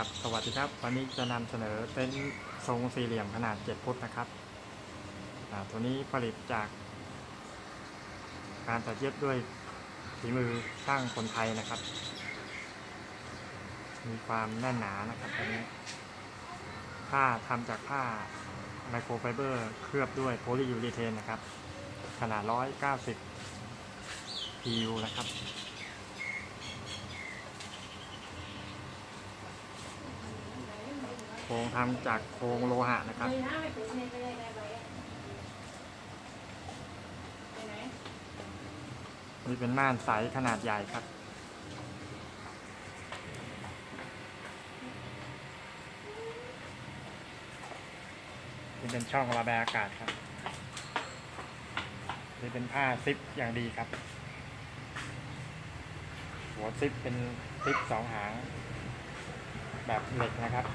ครับสวัสดีครับ วันนี้จะนำเสนอเต็นท์ทรงสี่เหลี่ยมขนาด 7 ฟุตนะครับตัวนี้ผลิตจากการตัดเย็บด้วยฝีมือช่างคนไทยนะครับ มีความแน่นหนานะครับตัวนี้ผ้าทำจากผ้าไมโครไฟเบอร์ เคลือบด้วยโพลียูรีเทนนะครับ ขนาด 190 PU นะครับ โค รงทำจากโครงโลหะนะครับ นี่เป็นม่านใสขนาดใหญ่ครับนี่เป็นช่องระบายอากาศครับ นี่เป็นผ้าซิปอย่างดีครับ หัวซิปเป็นซิปสองหาง แบบเหล็กนะครับ